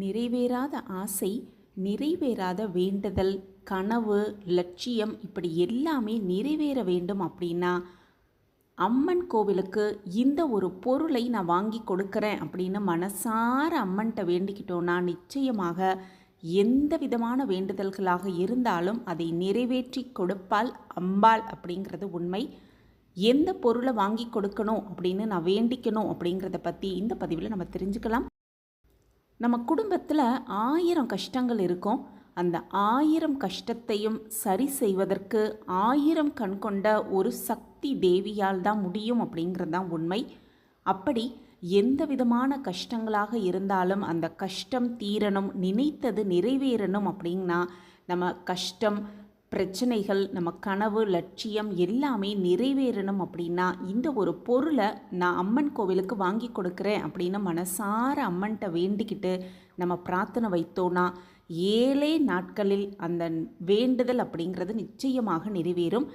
நிறைவேறாத ஆசை நிறைவேறாத வேண்டுதல் கனவு லட்சியம் இப்படி எல்லாமே நிறைவேற வேண்டும் அப்படின்னா அம்மன் கோவிலுக்கு இந்த ஒரு பொருளை நான் வாங்கி கொடுக்குறேன் அப்படின்னு மனசார அம்மன்கிட்ட வேண்டிக்கிட்டோன்னா நிச்சயமாக எந்த விதமான வேண்டுதல்களாக இருந்தாலும் அதை நிறைவேற்றி கொடுப்பால் அம்பாள் அப்படிங்கிறது உண்மை. எந்த பொருளை வாங்கி கொடுக்கணும் அப்படின்னு நான் வேண்டிக்கணும் அப்படிங்கிறத பற்றி இந்த பதிவில் நம்ம தெரிஞ்சுக்கலாம். நம்ம குடும்பத்தில் ஆயிரம் கஷ்டங்கள் இருக்கும். அந்த ஆயிரம் கஷ்டத்தையும் சரி செய்வதற்கு ஆயிரம் கண் கொண்ட ஒரு சக்தி தேவியால் தான் முடியும் அப்படிங்கிறது தான் உண்மை. அப்படி எந்த விதமான கஷ்டங்களாக இருந்தாலும் அந்த கஷ்டம் தீரணும் நினைத்தது நிறைவேறணும் அப்படின்னா நம்ம கஷ்டம் பிரச்சனைகள் நம்ம கனவு லட்சியம் எல்லாமே நிறைவேறணும் அப்படின்னா இந்த ஒரு பொருளை நான் அம்மன் கோவிலுக்கு வாங்கி கொடுக்குறேன் அப்படின்னு மனசார அம்மன்கிட்ட வேண்டிக்கிட்டு நம்ம பிரார்த்தனை வைத்தோன்னா ஏழே நாட்களில் அந்த வேண்டுதல் அப்படிங்கிறது நிச்சயமாக நிறைவேறும்.